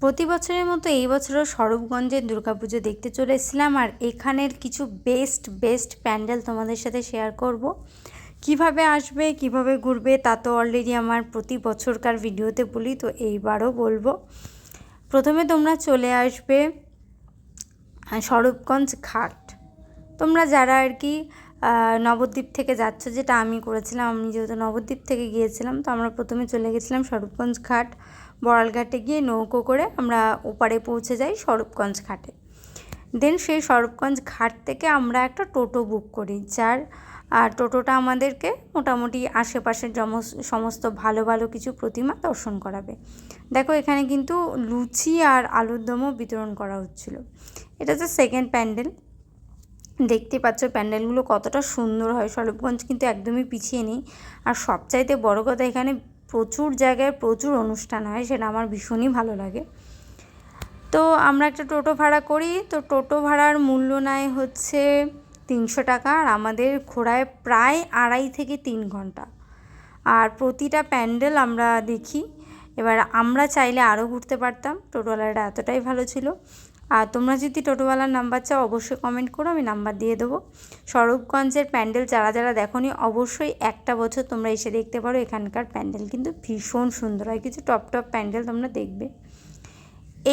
প্রতি বছরের মতো এই বছরও স্বরূপগঞ্জের দুর্গাপুজো দেখতে চলে এসেছিলাম আর এখানের কিছু বেস্ট বেস্ট প্যান্ডেল তোমাদের সাথে শেয়ার করব। কীভাবে আসবে, কীভাবে ঘুরবে তা তো অলরেডি আমার প্রতি বছরকার ভিডিওতে বলি, তো এইবারও বলব। প্রথমে তোমরা চলে আসবে স্বরূপগঞ্জ ঘাট। তোমরা যারা আর কি নবদ্বীপ থেকে যাচ্ছ, যেটা আমি করেছিলাম, আমি যেহেতু নবদ্বীপ থেকে গিয়েছিলাম, তো আমরা প্রথমে চলে গেছিলাম স্বরূপগঞ্জ ঘাট। বড়ালঘাটে গিয়ে নৌকো করে আমরা ওপারে পৌঁছে যাই স্বরূপগঞ্জ ঘাটে। দেন সেই স্বরূপগঞ্জ ঘাট থেকে আমরা একটা টোটো বুক করি, যার আর টোটোটা আমাদেরকে মোটামুটি আশেপাশের সমস্ত ভালো ভালো কিছু প্রতিমা দর্শন করাবে। দেখো এখানে কিন্তু লুচি আর আলুর দমও বিতরণ করা হচ্ছিল। এটা হচ্ছে সেকেন্ড প্যান্ডেল দেখতে পাচ্ছ প্যান্ডেলগুলো কতটা সুন্দর হয়, স্বরূপগঞ্জ কিন্তু একদমই পিছিয়ে নেই। আর সবচাইতে বড় কথা এখানে প্রচুর জায়গায় প্রচুর অনুষ্ঠান হয়, সেটা আমার ভীষণই ভালো লাগে। তো আমরা একটা টোটো ভাড়া করি, তো টোটো ভাড়ার মূল্য নেয় হচ্ছে তিনশো টাকা, আর আমাদের ঘোড়ায় প্রায় আড়াই থেকে তিন ঘণ্টা। আর প্রতিটা প্যান্ডেল আমরা দেখি, এবার আমরা চাইলে আরও ঘুরতে পারতাম টোটোওয়ালাটা এতটাই ভালো ছিল। আর তোমরা যদি টোটোওয়ালার নাম্বার চাও, অবশ্যই কমেন্ট করো, আমি নাম্বার দিয়ে দেবো। স্বরূপগঞ্জের প্যান্ডেল যারা যারা দেখোনি, অবশ্যই একটা বছর তোমরা এসে দেখতে পারো, এখানকার প্যান্ডেল কিন্তু ভীষণ সুন্দর হয়, কিছু টপ টপ প্যান্ডেল তোমরা দেখবে।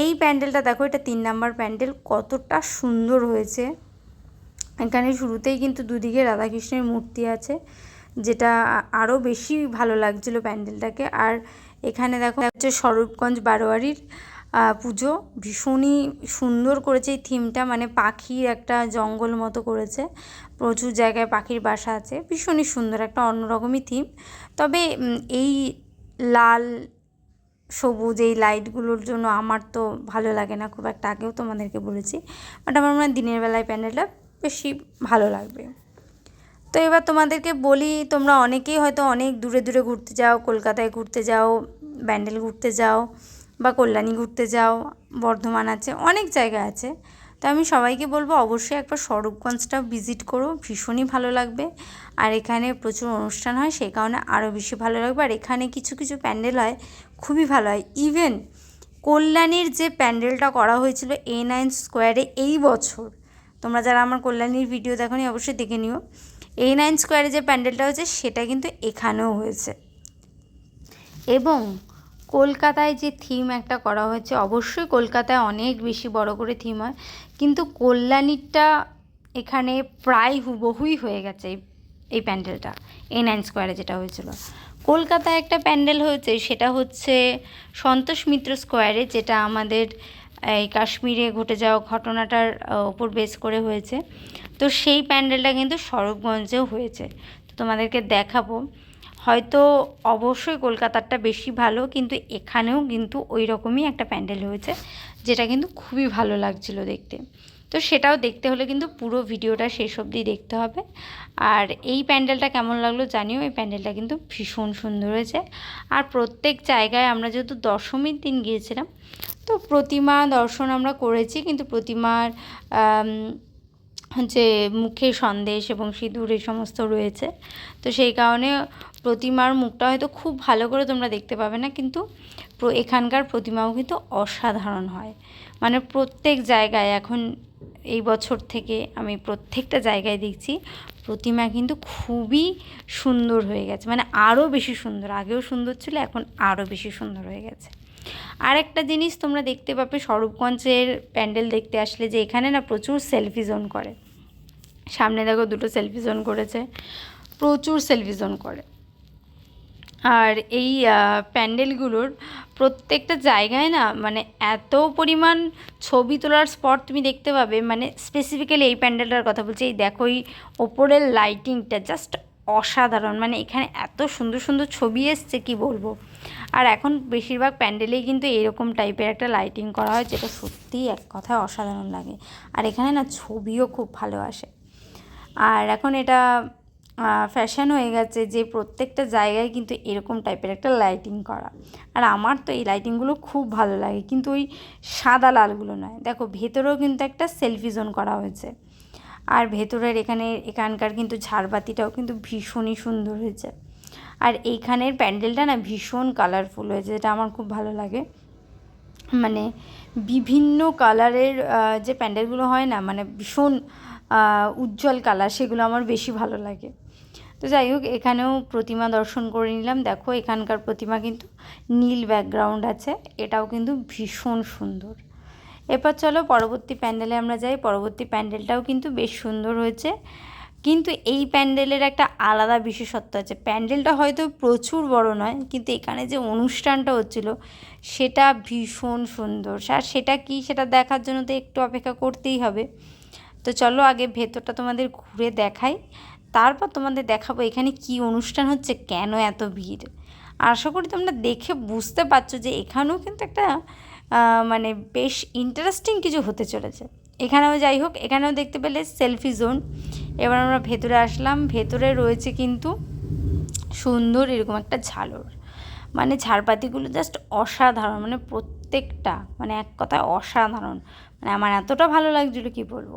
এই প্যান্ডেলটা দেখো, এটা তিন নাম্বার প্যান্ডেল, কতটা সুন্দর হয়েছে। এখানে শুরুতেই কিন্তু দুদিকে রাধাকৃষ্ণের মূর্তি আছে, যেটা আরও বেশি ভালো লাগছিল প্যান্ডেলটাকে। আর এখানে দেখো হচ্ছে স্বরূপগঞ্জ বারোয়ারির পুজো ভীষণই সুন্দর করেছে। এই থিমটা মানে পাখির একটা জঙ্গল মতো করেছে। প্রচুর জায়গায় পাখির বাসা আছে। ভীষণই সুন্দর, একটা অন্যরকমই থিম তবে এই লাল, সবুজ, এই লাইটগুলোর জন্য আমার তো ভালো লাগে না, খুব একটা আগেও তোমাদেরকে বলেছি। বাট আমার মনে হয় দিনের বেলায় প্যান্ডেলটা বেশি ভালো লাগবে। তো এবার তোমাদেরকে বলি, তোমরা অনেকেই হয়তো অনেক দূরে দূরে ঘুরতে যাও, কলকাতায় ঘুরতে যাও, ব্যান্ডেল ঘুরতে যাও। বা কল্যাণী ঘুরতে যাও, বর্ধমান আছে, অনেক জায়গা আছে। তো আমি সবাইকে বলব অবশ্যই একবার স্বরূপগঞ্জটা ভিজিট করো, ভীষণই ভালো লাগবে। আর এখানে প্রচুর অনুষ্ঠান হয় সেই কারণে আরও বেশি ভালো লাগবে। আর এখানে কিছু কিছু প্যান্ডেল হয়, খুবই ভালো হয়। ইভেন কল্যাণীর যে প্যান্ডেলটা করা হয়েছিল এ নাইন স্কোয়ারে এই বছর, তোমরা যারা আমার কল্যাণীর ভিডিও দেখো অবশ্যই দেখে নিও। এ নাইন স্কোয়ারে যে প্যান্ডেলটা হয়েছে, সেটা কিন্তু এখানেও হয়েছে। এবং কলকাতায় যে থিম একটা করা হয়েছে, অবশ্যই কলকাতায় অনেক বেশি বড় করে থিম হয়। কিন্তু কল্যাণীরটা এখানে প্রায় হুবহুই হয়ে গেছে এই প্যান্ডেলটা, এই নাইন স্কোয়ারে যেটা হয়েছিল। কলকাতায় একটা প্যান্ডেল হয়েছে, সেটা হচ্ছে সন্তোষ মিত্র স্কোয়ারে যেটা আমাদের এই কাশ্মীরে ঘটে যাওয়া ঘটনাটার ওপর বেস করে হয়েছে। তো সেই প্যান্ডেলটা কিন্তু স্বরূপগঞ্জেও হয়েছে। তো তোমাদেরকে দেখাবো। হয়তো অবশ্যই কলকাতারটা বেশি ভালো, কিন্তু এখানেও কিন্তু ওই রকমই একটা প্যান্ডেল হয়েছে, যেটা কিন্তু খুবই ভালো লাগছিল দেখতে। তো সেটাও দেখতে হলে কিন্তু পুরো ভিডিওটা শেষ অবধি দেখতে হবে। আর এই প্যান্ডেলটা কেমন লাগল জানিও, এই প্যান্ডেলটা কিন্তু ভীষণ সুন্দর হয়েছে। আর প্রত্যেক জায়গায় আমরা যেহেতু দশমীর দিন গিয়েছিলাম, তো প্রতিমা দর্শন আমরা করেছি, কিন্তু প্রতিমার হচ্ছে মুখে সন্দেশ এবং সিঁদুর এই সমস্ত রয়েছে। তো সেই কারণে প্রতিমার মুখটা হয়তো খুব ভালো করে তোমরা দেখতে পাবে না, কিন্তু এখানকার প্রতিমাও কিন্তু অসাধারণ হয়। মানে প্রত্যেক জায়গায় এখন এই বছর থেকে আমি প্রত্যেকটা জায়গায় দেখছি, প্রতিমা কিন্তু খুবই সুন্দর হয়ে গেছে। মানে আরও বেশি সুন্দর, আগেও সুন্দর ছিল, এখন আরও বেশি সুন্দর হয়ে গেছে। আর একটা জিনিস তোমরা দেখতে পাবে, স্বরূপগঞ্জের প্যান্ডেল দেখতে আসলে যে এখানে না প্রচুর সেলফি জোন করে। সামনে দেখো দুটো সেলফি জোন করেছে, প্রচুর সেলফি জোন করে। আর এই প্যান্ডেলগুলোর প্রত্যেকটা জায়গায় না মানে এত পরিমাণ ছবি তোলার স্পট তুমি দেখতে পাবে মানে স্পেসিফিক্যালি এই প্যান্ডেলটার কথা বলছি, এই দেখো এই ওপরের লাইটিংটা জাস্ট অসাধারণ। মানে এখানে এত সুন্দর সুন্দর ছবি এসছে, কি বলব? আর এখন বেশিরভাগ প্যান্ডেলেই কিন্তু এরকম টাইপের একটা লাইটিং করা হয়, যেটা সত্যিই এক কথায় অসাধারণ লাগে। আর এখানে না ছবিও খুব ভালো আসে। আর এখন এটা ফ্যাশন হয়ে গেছে যে প্রত্যেকটা জায়গায় কিন্তু এরকম টাইপের একটা লাইটিং করা। আর আমার তো এই লাইটিংগুলো খুব ভালো লাগে, কিন্তু ওই সাদা লালগুলো নয়। দেখো, ভেতরেও কিন্তু একটা সেলফি জোন করা হয়েছে। আর ভেতরের এখানে, এখানকার কিন্তু ঝাড়বাতিটাও কিন্তু ভীষণই সুন্দর হয়েছে। আর এইখানের প্যান্ডেলটা না ভীষণ কালারফুল হয়েছে, যেটা আমার খুব ভালো লাগে। মানে বিভিন্ন কালারের যে প্যান্ডেলগুলো হয় না মানে ভীষণ উজ্জ্বল কালার সেগুলো আমার বেশি ভালো লাগে। তো যাই হোক, এখানেও প্রতিমা দর্শন করে নিলাম। দেখো, এখানকার প্রতিমা কিন্তু নীল ব্যাকগ্রাউন্ড আছে, এটাও কিন্তু ভীষণ সুন্দর। এরপর চলো পরবর্তী প্যান্ডেলে আমরা যাই। পরবর্তী প্যান্ডেলটাও কিন্তু বেশ সুন্দর হয়েছে। কিন্তু এই প্যান্ডেলের একটা আলাদা বিশেষত্ব আছে। প্যান্ডেলটা হয়তো প্রচুর বড় নয়, কিন্তু এখানে যে অনুষ্ঠানটা হচ্ছিল, সেটা ভীষণ সুন্দর। আর সেটা কি, সেটা দেখার জন্য তো একটু অপেক্ষা করতেই হবে। তো চলো আগে ভেতরটা তোমাদের ঘুরে দেখাই। তারপর তোমাদের দেখাবো এখানে কি অনুষ্ঠান হচ্ছে, কেন এত ভিড়। আশা করি তোমরা দেখে বুঝতে পারছ যে এখানেও কিন্তু একটা মানে বেশ ইন্টারেস্টিং কিছু হতে চলেছে। এখানেও যাই হোক, এখানেও দেখতে পেলে সেলফি জোন এবার আমরা ভেতরে আসলাম, ভেতরে রয়েছে কিন্তু সুন্দর এরকম একটা ঝালর। মানে ঝাড়পাতিগুলো জাস্ট অসাধারণ মানে প্রত্যেকটা মানে এক কথায় অসাধারণ। মানে আমার এতটা ভালো লাগছিল, কি বলব?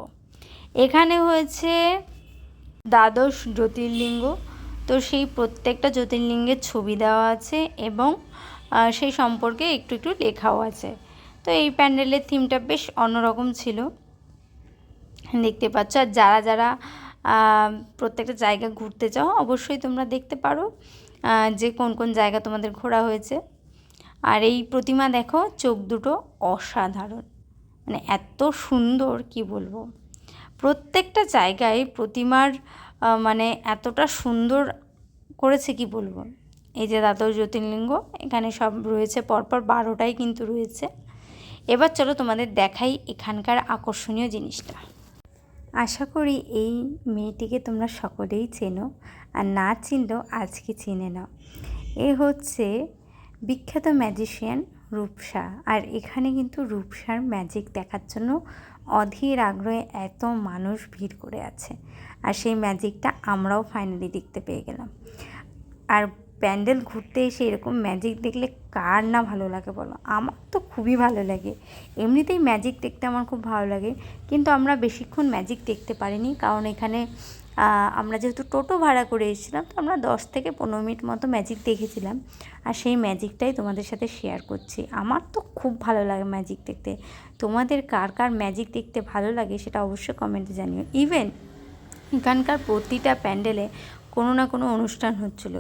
এখানে হয়েছে দ্বাদশ জ্যোতির্লিঙ্গ। তো সেই প্রত্যেকটা জ্যোতির্লিঙ্গের ছবি দেওয়া আছে এবং সেই সম্পর্কে একটু একটু লেখাও আছে। তো এই প্যান্ডেলের থিমটা বেশ অন্যরকম ছিল। দেখতে পাচ্ছ, আর যারা যারা প্রত্যেকটা জায়গা ঘুরতে চাও, অবশ্যই তোমরা দেখতে পারো যে কোন কোন জায়গা তোমাদের ঘোরা হয়েছে। আর এই প্রতিমা দেখো, চোখ দুটো অসাধারণ। মানে এত সুন্দর, কি বলব? প্রত্যেকটা জায়গায় প্রতিমার মানে এতটা সুন্দর করেছে কি বলব? এই যে দাদর জ্যোতির্লিঙ্গ, এখানে সব রয়েছে, পরপর বারোটাই কিন্তু রয়েছে। এবার চলো তোমাদের দেখাই এখানকার আকর্ষণীয় জিনিসটা। আশা করি এই মেয়েটিকে তোমরা সকলেই চেনো, আর না চিনলেও আজকে চিনে নাও। এ হচ্ছে বিখ্যাত ম্যাজিশিয়ান রূপসা, আর এখানে কিন্তু রূপসার ম্যাজিক দেখার জন্য অধীর আগ্রহে এত মানুষ ভিড় করে আছে। আর সেই ম্যাজিকটা আমরাও ফাইনালি দেখতে পেয়ে গেলাম। আর প্যান্ডেল ঘুরতে এসে এরকম ম্যাজিক দেখলে কার না ভালো লাগে বলো? আমার তো খুবই ভালো লাগে। এমনিতেই ম্যাজিক দেখতে আমার খুব ভালো লাগে। কিন্তু আমরা বেশিক্ষণ ম্যাজিক দেখতে পারিনি। কারণ এখানে আমরা যেহেতু টোটো ভাড়া করে এসেছিলাম, তো আমরা দশ থেকে পনেরো মিনিট মতো ম্যাজিক দেখেছিলাম। আর সেই ম্যাজিকটাই তোমাদের সাথে শেয়ার করছি। আমার তো খুব ভালো লাগে ম্যাজিক দেখতে। তোমাদের কার কার ম্যাজিক দেখতে ভালো লাগে সেটা অবশ্যই কমেন্টে জানিও। ইভেন এখানকার প্রতিটা প্যান্ডেলে কোনো না কোনো অনুষ্ঠান হচ্ছিল।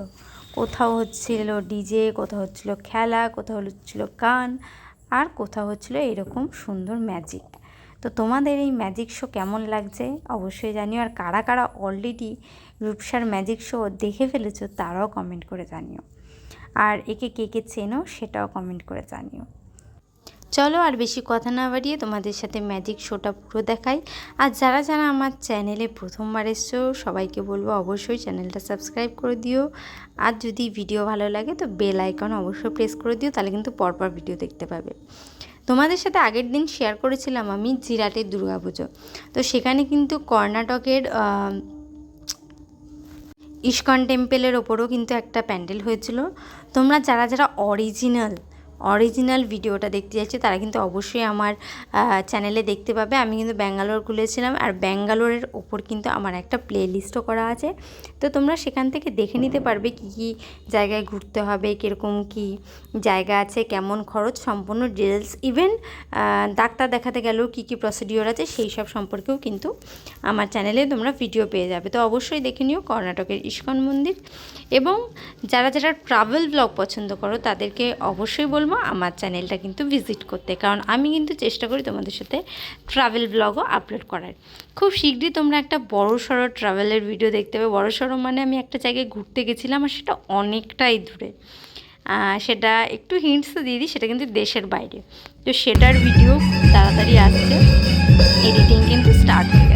কোথাও হচ্ছিল ডিজে, কোথাও হচ্ছিল খেলা, কোথাও হচ্ছিল গান, আর কোথাও হচ্ছিল এরকম সুন্দর ম্যাজিক। তো তোমাদের এই ম্যাজিক শো কেমন লাগছে? অবশ্যই জানিও। আর কারা কারা অলরেডি রূপসার ম্যাজিক শো দেখে ফেলেছো, তারাও কমেন্ট করে জানিও। আর একে কে কে চেনো, সেটাও কমেন্ট করে জানিও। চলো আর বেশি কথা না বাড়িয়ে তোমাদের সাথে ম্যাজিক শোটা পুরো দেখাই। আর যারা যারা আমার চ্যানেলে প্রথমবার এসছো, সবাইকে বলব অবশ্যই চ্যানেলটা সাবস্ক্রাইব করে দিও। আর যদি ভিডিও ভালো লাগে তো বেল আইকন অবশ্যই প্রেস করে দিও, তাহলে কিন্তু পরপর ভিডিও দেখতে পাবে। তোমাদের সাথে আগের দিন শেয়ার করেছিলাম আমি জিরাটের দুর্গাপুজো। তো সেখানে কিন্তু কর্ণাটকের ইস্কন টেম্পেলের ওপরও কিন্তু একটা প্যান্ডেল হয়েছিল। তোমরা যারা যারা অরিজিনাল অরিজিনাল ভিডিওটা দেখতে যাচ্ছে, তারা কিন্তু অবশ্যই আমার চ্যানেলে দেখতে পাবে। আমি কিন্তু ব্যাঙ্গালোর খুলেছিলাম আর ব্যাঙ্গালোরের ওপর কিন্তু আমার একটা প্লে লিস্টও করা আছে। তো তোমরা সেখান থেকে দেখে নিতে পারবে কি কি জায়গায় ঘুরতে হবে, কীরকম কি জায়গা আছে, কেমন খরচ, সম্পূর্ণ ডিটেলস ইভেন ডাক্তার দেখাতে গেলেও কী কী প্রসিডিওর আছে, সেই সব সম্পর্কেও কিন্তু আমার চ্যানেলে তোমরা ভিডিও পেয়ে যাবে। তো অবশ্যই দেখে নিও কর্ণাটকের ইস্কন মন্দির। এবং যারা যারা ট্রাভেল ব্লগ পছন্দ করো, তাদেরকে অবশ্যই বলব আমার চ্যানেলটা কিন্তু ভিজিট করতে। কারণ আমি কিন্তু চেষ্টা করি তোমাদের সাথে ট্রাভেল ব্লগও আপলোড করার। খুব শীঘ্রই তোমরা একটা বড় সড়ো ট্রাভেলের ভিডিও দেখতে পাবে। বড় সড়ো মানে আমি একটা জায়গায় ঘুরতে গেছিলাম আর সেটা অনেকটাই দূরে। সেটা একটু হিন্টস দিয়ে দিই, সেটা কিন্তু দেশের বাইরে। তো সেটার ভিডিও তাড়াতাড়ি আসছে। এডিটিং কিন্তু স্টার্ট হয়ে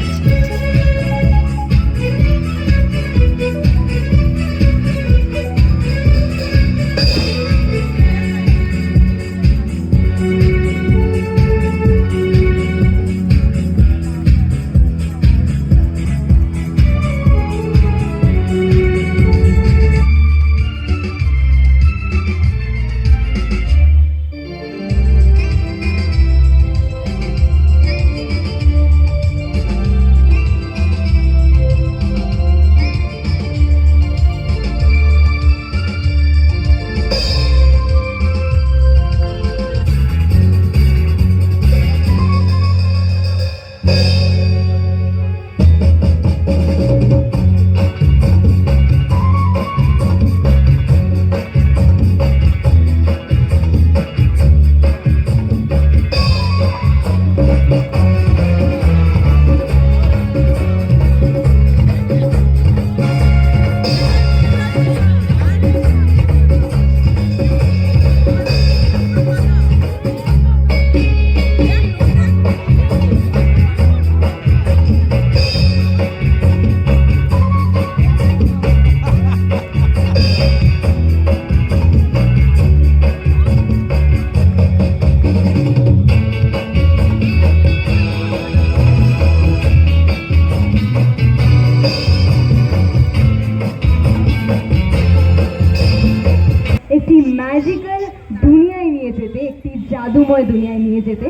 গেছে দুনিয়ায় নিয়ে যেতে।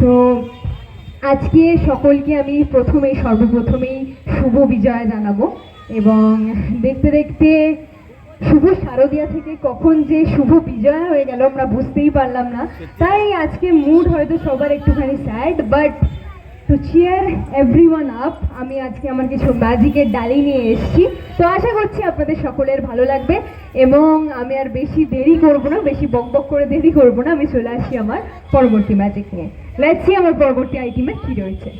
তো আজকে সকলকে আমি প্রথমেই, সর্বপ্রথমেই শুভ বিজয় জানাব এবং দেখতে দেখতে শুভ শারদিয়া থেকে কখন যে শুভ বিজয় হয়ে গেল আমরা বুঝতেই পারলাম না। তাই আজকে মুড হয়তো সবার একটুখানি sad but to cheer everyone up আমি আজকে আমার কিছু ম্যাজিকের ডালি নিয়ে এসেছি। তো আশা করছি আপনাদের সকলের ভালো লাগবে এবং আমি আর বেশি দেরি করব না, বেশি বক বক করে দেরি করব না। আমি চলে আসছি আমার পরবর্তী ম্যাজিক নিয়ে। লেটসি আমার পরবর্তী আইটেমে কি রয়েছে।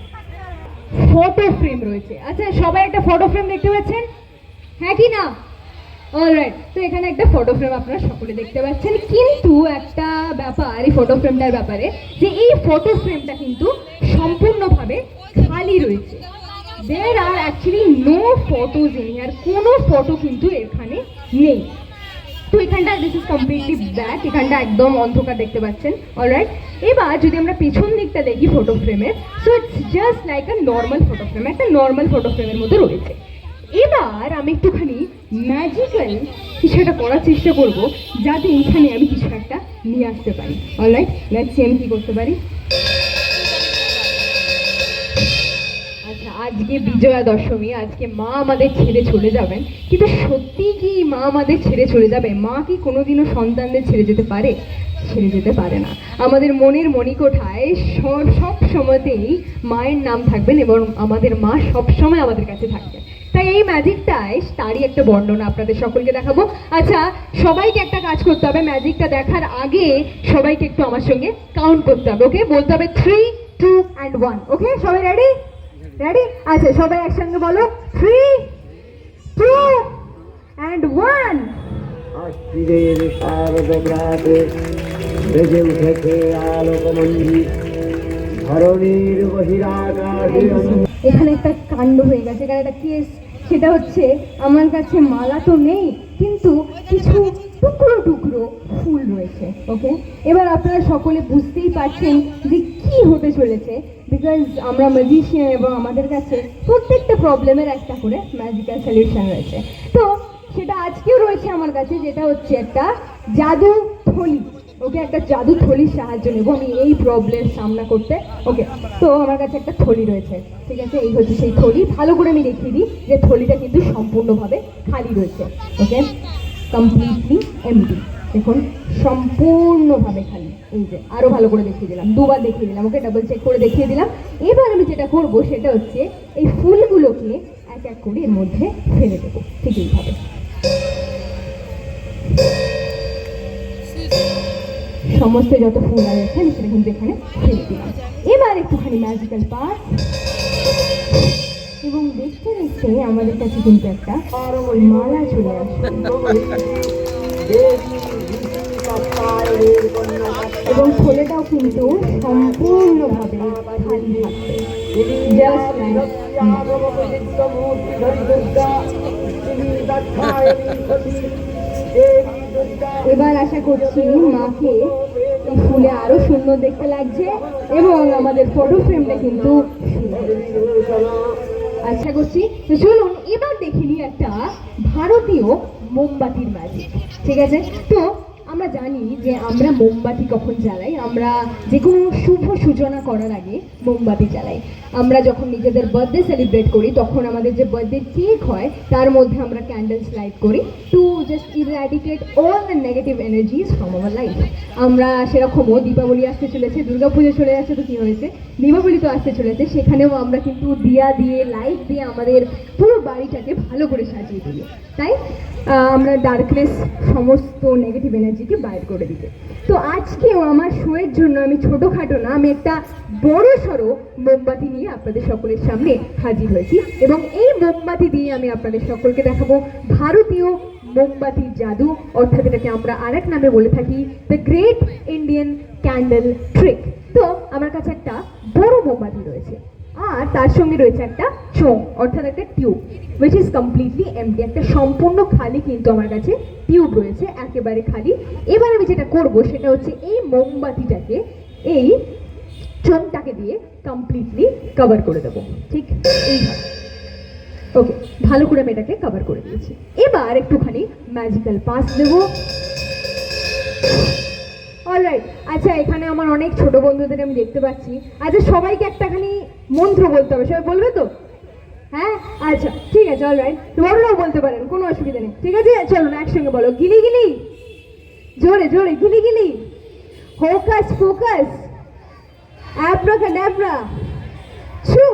ফটো ফ্রেম রয়েছে। আচ্ছা সবাই একটা ফটো ফ্রেম দেখতে পাচ্ছেন? হ্যাঁ কি না অলরাইট তো এখানে একটা ফটো ফ্রেম আপনারা সকলে দেখতে পাচ্ছেন। কিন্তু একটা ব্যাপার, এই ফটো ফ্রেমটার ব্যাপারে, যে এই ফটো ফ্রেমটা কিন্তু সম্পূর্ণভাবে খালি রয়েছে। দের আর অ্যাকচুয়ালি নো ফটোজ ইন আর কোনো ফটো কিন্তু এখানে নেই। তো এখানটা দিস ইজ কমপ্লিটলি ব্ল্যাক এখানটা একদম অন্ধকার দেখতে পাচ্ছেন। অলরাইট এবার যদি আমরা পেছন দিকটা দেখি ফটো ফ্রেমের so it's just like a normal photo frame একটা নর্মাল ফটো ফ্রেমের মতো রয়েছে। এবার আমি একটুখানি ম্যাজিক্যাল কিছু একটা করার চেষ্টা করব, যাতে এখানে আমি কিছু একটা নিয়ে আসতে পারি। অলরাইট লেটস আমি কী করতে পারি। আচ্ছা আজকে বিজয়া দশমী, আজকে মা আমাদের ছেড়ে চলে যাবেন। কিন্তু সত্যি কি মা আমাদের ছেড়ে চলে যাবে? মা কি কোনোদিনও সন্তানদের ছেড়ে যেতে পারে? ছেড়ে যেতে পারে না। আমাদের মনের মণিকোঠায় সব সময়তেই মায়ের নাম থাকবেন এবং আমাদের মা সব সময় আমাদের কাছে থাকবেন। তাই এই ম্যাজিকটায় তারই একটা বর্ণনা আপনাদের সকলকে দেখাবো। আচ্ছা সবাইকে একটা কাজ করতে হবে ম্যাজিকটা দেখার আগে সবাইকে একটু আমার সঙ্গে কাউন্ট করতে হবে ওকে বলতে হবে three two and one okay সবাই রেডি রেডি আচ্ছা সবাই একসঙ্গে বলো থ্রি টু অ্যান্ড ওয়ান আশ্বিরের বেজে উঠেছে ধরণীর বহিরাকাশে এখানে একটা কাণ্ড হয়ে গেছে এখানে একটা কেস সেটা হচ্ছে আমার কাছে মালা তো নেই, কিন্তু কিছু টুকরো টুকরো ফুল রয়েছে ওকে এবার আপনারা সকলে বুঝতেই পারছেন যে কি হতে চলেছে বিকজ আমরা ম্যাজিশিয়ান এবং আমাদের কাছে প্রত্যেকটা প্রবলেমের একটা করে ম্যাজিক্যাল সলিউশন রয়েছে। তো সেটা আজকেও রয়েছে আমার কাছে, যেটা হচ্ছে একটা জাদু থলি। ওকে একটা জাদু থলির সাহায্য নেব, আমি এই প্রবলেম সামনা করতে। ওকে, তো আমার কাছে একটা থলি রয়েছে, ঠিক আছে? এই হচ্ছে সেই থলি। ভালো করে আমি দেখিয়ে দিই যে থলিটা কিন্তু সম্পূর্ণভাবে খালি রয়েছে, ওকে? কমপ্লিটলি এমডি দেখুন, সম্পূর্ণভাবে খালি। এই যে আরও ভালো করে দেখিয়ে দিলাম। দুবার দেখিয়ে দিলাম, ওকে? ডাবল চেক করে দেখিয়ে দিলাম। এবার আমি যেটা করব সেটা হচ্ছে, এই ফুলগুলোকে এক এক করে এর মধ্যে ফেলে দেবো, ঠিক এইভাবে। সমস্ত যত ফুল আছে, আমি সেটা কিন্তু এখানে ফেলে দিলাম। এবার একটুখানি ম্যাজিক্যাল পার্ট এবং দেখতে দেখতে আমাদের কাছে কিন্তু একটা মালা চলে আসবে এবং ছোলেটাও কিন্তু সম্পূর্ণভাবে খালি থাকবে এবার আশা করছি মাকে এই ফুলে আরও সুন্দর দেখতে লাগছে এবং আমাদের ফটো ফ্রেমটা কিন্তু আশা করছি, তো চলুন এবার দেখে নিই একটা ভারতীয় মোমবাতির ম্যাজিক ঠিক আছে? তো আমরা জানি যে আমরা মোমবাতি কখন জ্বালাই, আমরা যে কোনো শুভ সূচনা করার আগে মোমবাতি জ্বালাই। আমরা যখন নিজেদের বার্থডে সেলিব্রেট করি, তখন আমাদের যে বার্থডে কেক হয়, তার মধ্যে আমরা ক্যান্ডেলস লাইট করি to just eradicate all the negative energies from our life আমরা সেরকমও দীপাবলি আসতে চলেছে, দুর্গাপুজো চলে যাচ্ছে তো কী হয়েছে? দীপাবলি তো আসতে চলেছে, সেখানেও আমরা কিন্তু দিয়া দিয়ে লাইট দিয়ে আমাদের পুরো বাড়িটাকে ভালো করে সাজিয়ে দিই। তাই আমরা ডার্কনেস সমস্ত নেগেটিভ এনার্জিকে বাইর করে দিতে। তো আজকেও আমার শোয়ের জন্য আমি ছোটোখাটো না, আমি একটা বড় সড়ো মোমবাতি নিয়ে আপনাদের সকলের সামনে হাজির হয়েছি এবং এই মোমবাতি দিয়ে আমি আপনাদের সকলকে দেখাবো ভারতীয় মোমবাতির জাদু। অর্থাৎ এটাকে আমরা আরেক নামে বলে থাকি the great Indian candle trick তো আমার কাছে একটা বড় মোমবাতি রয়েছে আর তার সঙ্গে রয়েছে একটা চোখ অর্থাৎ একটা tube which is completely empty একটা সম্পূর্ণ খালি কিন্তু আমার কাছে টিউব রয়েছে, একেবারে খালি। এবার আমি যেটা করব সেটা হচ্ছে এই মোমবাতিটাকে এই চোখটাকে দিয়ে কমপ্লিটলি কভার করে দেবো। ঠিক এইভাবে। ওকে ভালো করে আমি এটাকে কভার করে দিয়েছি। এবার একটুখানি ম্যাজিক্যাল পাস দেবো অলরাইট আচ্ছা এখানে আমার অনেক ছোট বন্ধুদের আমি দেখতে পাচ্ছি। আচ্ছা সবাইকে একটাখানি মন্ত্র বলতে হবে। সবাই বলবে তো? হ্যাঁ? আচ্ছা ঠিক আছে অলরাইট বড়রাও বলতে পারেন, কোনো অসুবিধা নেই। ঠিক আছে? চলুন একসঙ্গে বলো। গিলি গিলি! জোরে জোরে, গিলি গিলি! ফোকাস ফোকাস অ্যাব্রাকাডাব্রা ছু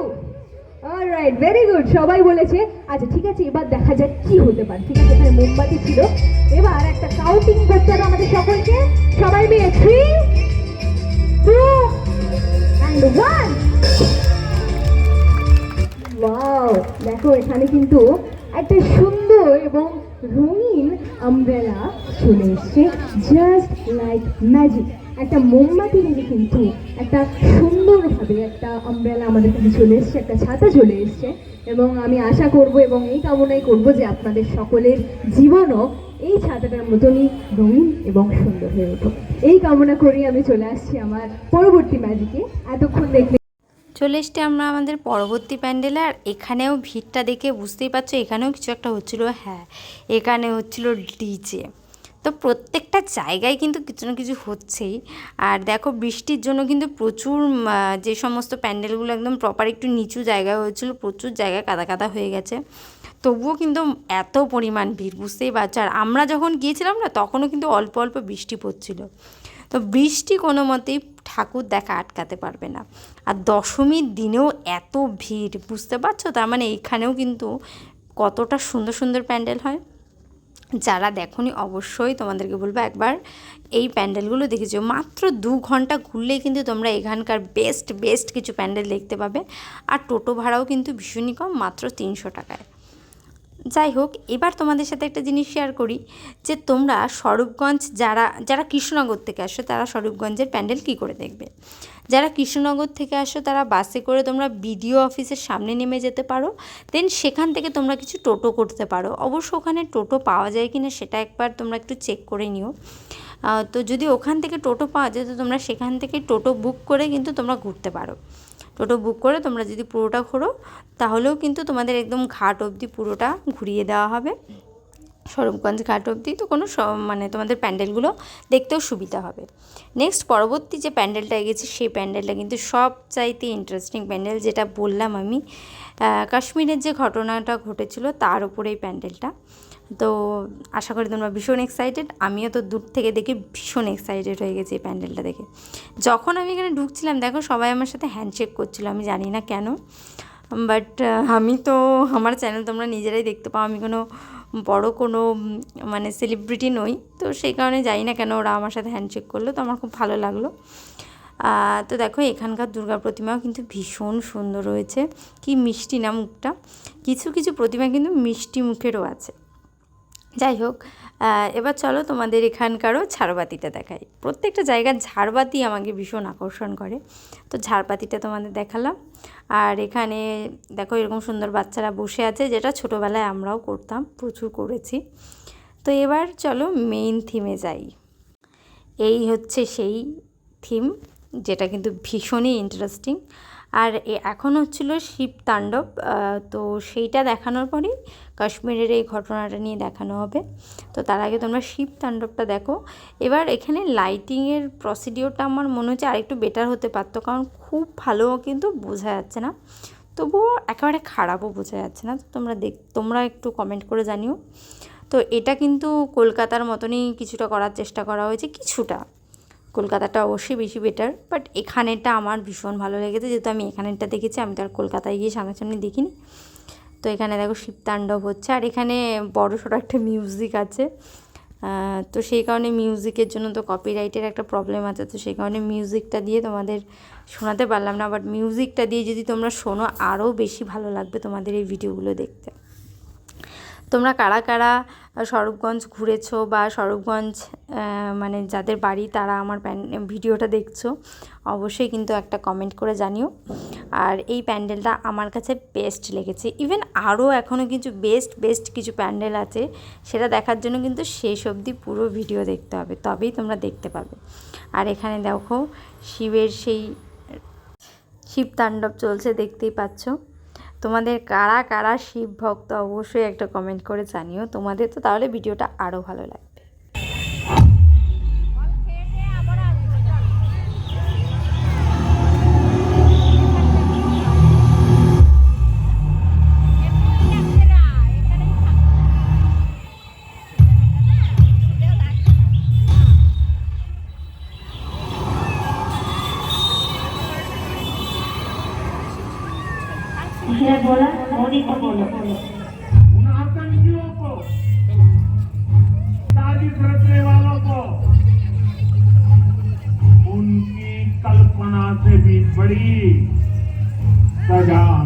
অলরাইট ভেরি গুড সবাই বলেছে আচ্ছা ঠিক আছে, এবার দেখা যাক কি হতে পারে। ঠিক আছে, এখানে মোমবাতি ছিল। এবার একটা কাউন্টিং করতে হবে আমাদের সকলকে। সবাই মিলে three two and one wow দেখো, এখানে কিন্তু একটা সুন্দর এবং রঙিন আমব্রেলা চলে এসছে জাস্ট লাইক ম্যাজিক একটা মোমবাতি থেকে কিন্তু একটা সুন্দরভাবে একটা আমব্রেলা আমাদের কাছে চলে এসছে, একটা ছাতা চলে এসছে। এবং আমি আশা করব এবং এই কামনাই করব যে আপনাদের সকলের জীবনও এই ছাতাটার মতনই রঙিন এবং সুন্দর হয়ে উঠুক। এই কামনা করেই আমি চলে আসছি আমার পরবর্তী ম্যাজিকে এতক্ষণ দেখলে চলে এসছি আমরা আমাদের পরবর্তী প্যান্ডেলে, আর এখানেও ভিড়টা দেখে বুঝতেই পারছ, এখানেও কিছু একটা হচ্ছিল হ্যাঁ এখানে হচ্ছিল ডিজে। তো প্রত্যেকটা জায়গায় কিন্তু কিছু না কিছু হচ্ছেই। আর দেখো বৃষ্টির জন্য কিন্তু প্রচুর যে সমস্ত প্যান্ডেলগুলো একদম প্রপার একটু নিচু জায়গায় হয়েছিল, প্রচুর জায়গায় কাদা কাদা হয়ে গেছে। তবুও কিন্তু এত পরিমাণ ভিড়, বুঝতেই পারছ। আর আমরা যখন গিয়েছিলাম না, তখনও কিন্তু অল্প অল্প বৃষ্টি পড়ছিল। তো বৃষ্টি কোনো মতেই ঠাকুর দেখা আটকাতে পারবে না। আর দশমীর দিনেও এত ভিড়, বুঝতে পারছ? তার মানে এইখানেও কিন্তু কতটা সুন্দর সুন্দর প্যান্ডেল হয়। যারা দেখোনি, অবশ্যই তোমাদেরকে বলব একবার, এই প্যান্ডেলগুলো দেখেছ। মাত্র দু ঘণ্টা ঘুরলেই কিন্তু তোমরা এখানকার বেস্ট বেস্ট কিছু প্যান্ডেল দেখতে পাবে। আর টোটো ভাড়াও কিন্তু ভীষণই কম, মাত্র তিনশো টাকায়। যাই হোক, এবার তোমাদের সাথে একটা জিনিস শেয়ার করি, যে তোমরা স্বরূপগঞ্জ যারা যারা কৃষ্ণনগর থেকে আসো, তারা স্বরূপগঞ্জের প্যান্ডেল কি করে দেখবে? যারা কৃষ্ণনগর থেকে আসো, তারা বাসে করে তোমরা বিডিও অফিসের সামনে নেমে যেতে পারো। দেন সেখান থেকে তোমরা কিছু টোটো করতে পারো। অবশ্য ওখানে টোটো পাওয়া যায় কি না সেটা একবার তোমরা একটু চেক করে নিও। তো যদি ওখান থেকে টোটো পাওয়া যায়, তো তোমরা সেখান থেকে টোটো বুক করে কিন্তু তোমরা ঘুরতে পারো। টোটো বুক করে তোমরা যদি পুরোটা ঘোরো, তাহলেও কিন্তু তোমাদের একদম ঘাট অবধি পুরোটা ঘুরিয়ে দেওয়া হবে। স্বরূপগঞ্জ ঘাট অবধি, তো কোনো মানে তোমাদের প্যান্ডেলগুলো দেখতেও সুবিধা হবে। নেক্সট পরবর্তী যে প্যান্ডেলটা গেছি সেই প্যান্ডেলটা কিন্তু সব চাইতে ইন্টারেস্টিং প্যান্ডেল, যেটা বললাম আমি কাশ্মীরের যে ঘটনাটা ঘটেছিল, তার উপরে এই প্যান্ডেলটা। তো আশা করি তোমরা ভীষণ এক্সাইটেড আমিও তো দূর থেকে দেখে ভীষণ এক্সাইটেড হয়ে গেছি এই প্যান্ডেলটা দেখে। যখন আমি এখানে ঢুকছিলাম, দেখো সবাই আমার সাথে হ্যান্ডশেক করছিল, আমি জানি না কেন বাট আমি তো, আমার চ্যানেল তোমরা নিজেরাই দেখতে পাও, আমি কোনো বড় কোনো মানে সেলিব্রিটি নই। তো সেই কারণে জানি না কেন ওরা আমার সাথে হ্যান্ডশেক করল। তো আমার খুব ভালো লাগল। তো দেখো, এখানকার দুর্গা প্রতিমাও কিন্তু ভীষণ সুন্দর রয়েছে। কি মিষ্টি না মুখটা। কিছু কিছু প্রতিমা কিন্তু মিষ্টি মুখেরও আছে। যাই হোক এবার চলো তোমাদের এখানকারও ঝাড়বাতিটা দেখাই। প্রত্যেকটা জায়গার ঝাড়বাতি আমাকে ভীষণ আকর্ষণ করে। তো ঝাড়বাতিটা তোমাদের দেখালাম। আর এখানে দেখো এরকম সুন্দর বাচ্চারা বসে আছে, যেটা ছোটোবেলায় আমরাও করতাম, প্রচুর করেছি। তো এবার চলো মেইন থিমে যাই। এই হচ্ছে সেই থিম যেটা কিন্তু ভীষণই ইন্টারেস্টিং আর এখন হচ্ছিল শিব তাণ্ডব তো সেইটা দেখানোর পরেই কাশ্মীরের এই ঘটনাটা নিয়ে দেখানো হবে। তো তার আগে তোমরা শিব তাণ্ডবটা দেখো। এবার এখানে লাইটিংয়ের প্রসিডিওরটা আমার মনে হচ্ছে আরেকটু বেটার হতে পারতো, কারণ খুব ভালো কিন্তু বোঝা যাচ্ছে না। তবুও একেবারে খারাপও বোঝা যাচ্ছে না। তো তোমরা দেখ, তোমরা একটু কমেন্ট করে জানিও। তো এটা কিন্তু কলকাতার মতনই কিছুটা করার চেষ্টা করা হয়েছে, কিছুটা। কলকাতাটা অবশ্যই বেশি বেটার বাট এখানেরটা আমার ভীষণ ভালো লেগেছে। যেহেতু আমি এখানেরটা দেখেছি, আমি তো আর কলকাতায় গিয়ে সামনাসামনি দেখিনি। তো এখানে দেখো শিবতাণ্ডব হচ্ছে, আর এখানে বড় সড়ো একটা মিউজিক আছে। তো সেই কারণে মিউজিকের জন্য তো কপিরাইটের একটা প্রবলেম আছে। তো সেই কারণে মিউজিকটা দিয়ে তোমাদের শোনাতে পারলাম না বাট মিউজিকটা দিয়ে যদি তোমরা শোনো আরও বেশি ভালো লাগবে তোমাদের এই ভিডিওগুলো দেখতে। তোমরা কারা কারা স্বরূপগঞ্জ ঘুরেছো বা স্বরূপগঞ্জ মানে যাদের বাড়ি তারা আমার প্যান, ভিডিওটা দেখছ, অবশ্যই কিন্তু একটা কমেন্ট করে জানিও। আর এই প্যান্ডেলটা আমার কাছে বেস্ট লেগেছে। ইভেন আরও এখনও কিছু বেস্ট বেস্ট কিছু প্যান্ডেল আছে, সেটা দেখার জন্য কিন্তু শেষ অবধি পুরো ভিডিও দেখতে হবে, তবেই তোমরা দেখতে পাবে। আর এখানে দেখো, শিবের সেই, শিব তাণ্ডব চলছে, দেখতেই পাচ্ছ। তোমাদের কারা কারা শিব ভক্ত অবশ্যই একটা কমেন্ট করে জানিও। তোমাদের তো তাহলে ভিডিওটা আরও ভালো লাগবে है बोला, मोदी को बोलो। आतंकियों को साजिश रचने वालों को, उनकी कल्पना से भी बड़ी सजा।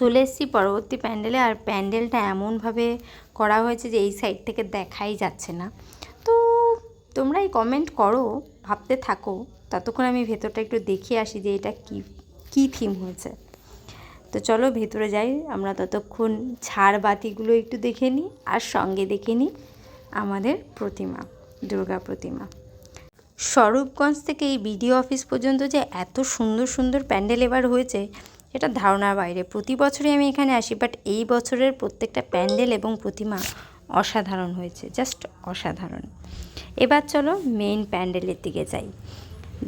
চলে এসেছি পরবর্তী প্যান্ডেলে। আর প্যান্ডেলটা এমনভাবে করা হয়েছে যে এই সাইড থেকে দেখাই যাচ্ছে না। তো তোমরাই কমেন্ট করো, ভাবতে থাকো। ততক্ষণ আমি ভেতরটা একটু দেখে আসি যে এটা কি, কী থিম হয়েছে। তো চলো ভেতরে যাই। আমরা ততক্ষণ ঝাড় বাতিগুলো একটু দেখে নিই আর সঙ্গে দেখে নিই আমাদের প্রতিমা, দুর্গা প্রতিমা। স্বরূপগঞ্জ থেকে এই বিডিও অফিস পর্যন্ত যে এত সুন্দর সুন্দর প্যান্ডেল এবার হয়েছে এটা ধারণার বাইরে। প্রতি বছরই আমি এখানে আসি বাট এই বছরের প্রত্যেকটা প্যান্ডেল এবং প্রতিমা অসাধারণ হয়েছে জাস্ট অসাধারণ। এবার চলো মেইন প্যান্ডেলের দিকে যাই।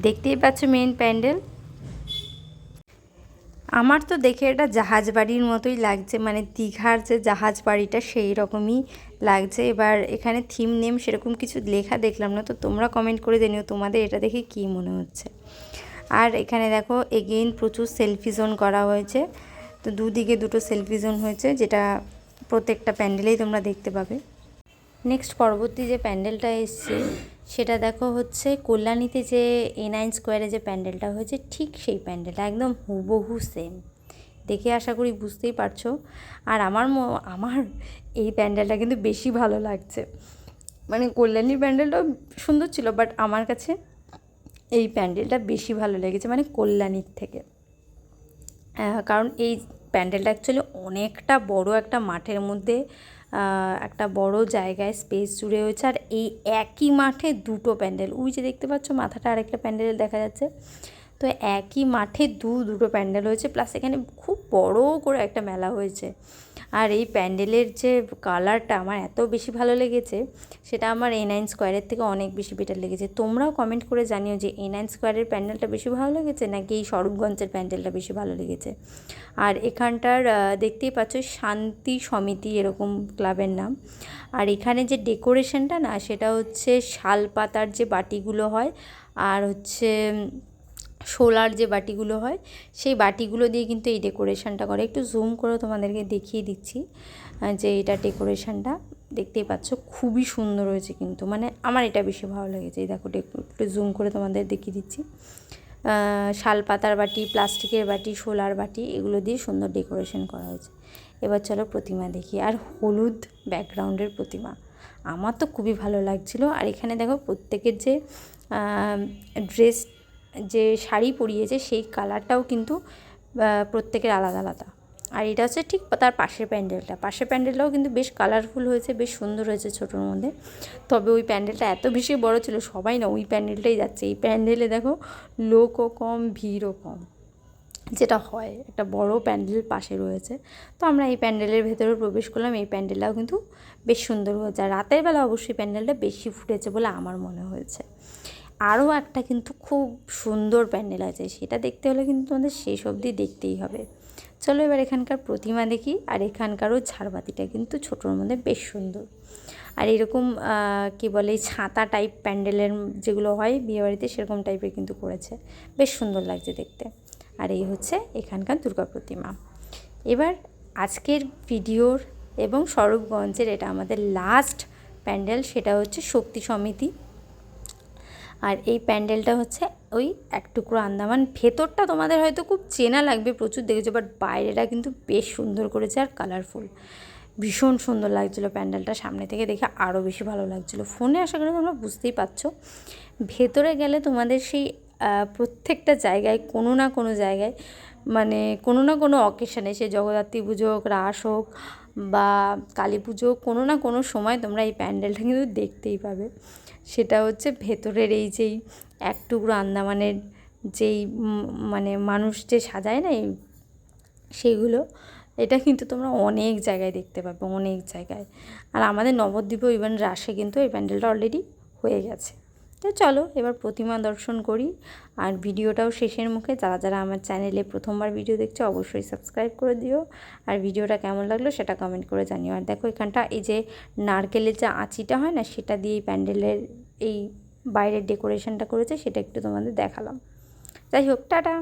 দেখতেই পাচ্ছ মেইন প্যান্ডেল। আমার তো দেখে এটা জাহাজ বাড়ির মতোই লাগছে মানে দীঘার যে জাহাজ বাড়িটা সেই রকমই লাগছে। এবার এখানে থিম নেম সেরকম কিছু লেখা দেখলাম না, তো তোমরা কমেন্ট করে জানিও তোমাদের এটা দেখে কী মনে হচ্ছে। আর এখানে দেখো এগেইন প্রচুর সেলফি জোন করা হয়েছে। তো দুদিকে দুটো সেলফি জোন হয়েছে, যেটা প্রত্যেকটা প্যান্ডেলেই তোমরা দেখতে পাবে। নেক্সট পরবর্তী যে প্যান্ডেলটা এসছে, সেটা দেখো হচ্ছে কল্যাণীতে যে এ নাইন স্কোয়ারে যে প্যান্ডেলটা হয়েছে, ঠিক সেই প্যান্ডেলটা, একদম হুবহু সেম দেখে আশা করি বুঝতেই পারছ। আর আমার আমার এই প্যান্ডেলটা কিন্তু বেশি ভালো লাগছে। মানে কল্যাণীর প্যান্ডেলটাও সুন্দর ছিল বাট আমার কাছে এই প্যান্ডেলটা বেশি ভালো লেগেছে মানে কল্যাণীর থেকে। কারণ এই প্যান্ডেলটা অ্যাকচুয়ালি অনেকটা বড় একটা মাঠের মধ্যে একটা বড় জায়গায় স্পেস জুড়ে হয়েছে। আর এই একই মাঠে দুটো প্যান্ডেল। ওই যে দেখতে পাচ্ছ, মাথাটা আরেকটা প্যান্ডেল দেখা যাচ্ছে। তো একই মাঠে দু, দুটো প্যান্ডেল হয়েছে প্লাস এখানে খুব বড় করে একটা মেলা হয়েছে। আর এই প্যান্ডেলের যে কালারটা আমার এত বেশি ভালো লেগেছে, সেটা আমার এ নাইন স্কোয়ারের থেকে অনেক বেশি বেটার লেগেছে। তোমরাও কমেন্ট করে জানিও যে এ নাইন স্কোয়ারের প্যান্ডেলটা বেশি ভালো লেগেছে নাকি এই স্বরূপগঞ্জের প্যান্ডেলটা বেশি ভালো লেগেছে? আর এখানটার দেখতেই পাচ্ছ শান্তি সমিতি এরকম ক্লাবের নাম। আর এখানে যে ডেকোরেশনটা না, সেটা হচ্ছে শাল পাতার যে বাটিগুলো হয়, আর হচ্ছে শোলার যে বাটিগুলো হয়, সেই বাটিগুলো দিয়ে কিন্তু এই ডেকোরেশনটা করে। একটু জুম করে তোমাদেরকে দেখিয়ে দিচ্ছি যে এটা ডেকোরেশনটা। দেখতেই পাচ্ছ, খুবই সুন্দর হয়েছে কিন্তু। মানে আমার এটা বেশি ভালো লেগেছে। এই দেখো একটু জুম করে তোমাদের দেখিয়ে দিচ্ছি। শাল পাতার বাটি, প্লাস্টিকের বাটি শোলার বাটি, এগুলো দিয়ে সুন্দর ডেকোরেশন করা হয়েছে। এবার চলো প্রতিমা দেখি। আর হলুদ ব্যাকগ্রাউন্ডের প্রতিমা। আমার তো খুবই ভালো লাগছিল। আর এখানে দেখো, প্রত্যেকের যে ড্রেস যে শাড়ি পরিয়েছে সেই কালারটাও কিন্তু প্রত্যেকের আলাদা আলাদা। আর এটা হচ্ছে ঠিক তার পাশের প্যান্ডেলটা। পাশের প্যান্ডেলটাও কিন্তু বেশ কালারফুল হয়েছে, বেশ সুন্দর হয়েছে ছোটোর মধ্যে। তবে ওই প্যান্ডেলটা এত বেশি বড় ছিল, সবাই না ওই প্যান্ডেলটাই যাচ্ছে। এই প্যান্ডেলে দেখো লোকও কম, ভিড়ও কম। যেটা হয়, একটা বড় প্যান্ডেল পাশে রয়েছে। তো আমরা এই প্যান্ডেলের ভেতরে প্রবেশ করলাম, এই প্যান্ডেলটাও কিন্তু বেশ সুন্দর হয়েছে। আর রাতের বেলা অবশ্যই প্যান্ডেলটা বেশি ফুটেছে বলে আমার মনে হয়েছে। আরও একটা কিন্তু খুব সুন্দর প্যান্ডেল আছে, সেটা দেখতে হলে কিন্তু আমাদের শেষ অবধি দেখতেই হবে। চলো এবার এখানকার প্রতিমা দেখি, আর এখানকারও ঝাড়বাতিটা কিন্তু ছোটোর মধ্যে বেশ সুন্দর। আর এরকম কী বলে ছাতা টাইপ প্যান্ডেলের যেগুলো হয় বিয়েবাড়িতে সেরকম টাইপের কিন্তু করেছে। বেশ সুন্দর লাগছে দেখতে। আর এই হচ্ছে এখানকার দুর্গা প্রতিমা। এবার আজকের ভিডিওর এবং স্বরূপগঞ্জের এটা আমাদের লাস্ট প্যান্ডেল, সেটা হচ্ছে শক্তি সমিতি। আর এই প্যান্ডেলটা হচ্ছে ওই এক টুকরো আন্দামান। ভেতরটা তোমাদের হয়তো খুব চেনা লাগবে, প্রচুর দেখেছ বাট বাইরেটা কিন্তু বেশ সুন্দর করেছে আর কালারফুল ভীষণ সুন্দর লাগছিল প্যান্ডেলটা, সামনে থেকে দেখে আরও বেশি ভালো লাগছিল। ফোনে আশা করি তোমরা বুঝতেই পারছ। ভেতরে গেলে তোমাদের সেই প্রত্যেকটা জায়গায়, কোনো না কোনো জায়গায় মানে কোনো না কোনো অকেশানে সে জগদ্ধাত্রী পুজো হোক, রাস হোক, বা কালী পুজো কোনো না কোনো সময় তোমরা এই প্যান্ডেলটা কিন্তু দেখতেই পাবে। সেটা হচ্ছে ভেতরের এই যেই এক টুকরো আন্দামানের যেই মানে মানুষ যে সাজায় না এই সেইগুলো এটা কিন্তু তোমরা অনেক জায়গায় দেখতে পাবে, অনেক জায়গায়। আর আমাদের নবদ্বীপ ইভেন রাশে কিন্তু এই প্যান্ডেলটা অলরেডি হয়ে গেছে। তো চলো, এবার প্রতিমা দর্শন করি। আর ভিডিওটাও শেষের মুখে। যারা যারা আমার চ্যানেলে প্রথমবার ভিডিও দেখছ, অবশ্যই সাবস্ক্রাইব করে দিও। আর ভিডিওটা কেমন লাগল সেটা কমেন্ট করে জানিও। আর দেখো এখানটা এই যে নারকেলের যে আঁচিটা হয় না, সেটা দিয়ে প্যান্ডেলের এই বাইরের ডেকোরেশনটা করেছে, সেটা একটু তোমাদের দেখালাম। যাই হোক, টাটা!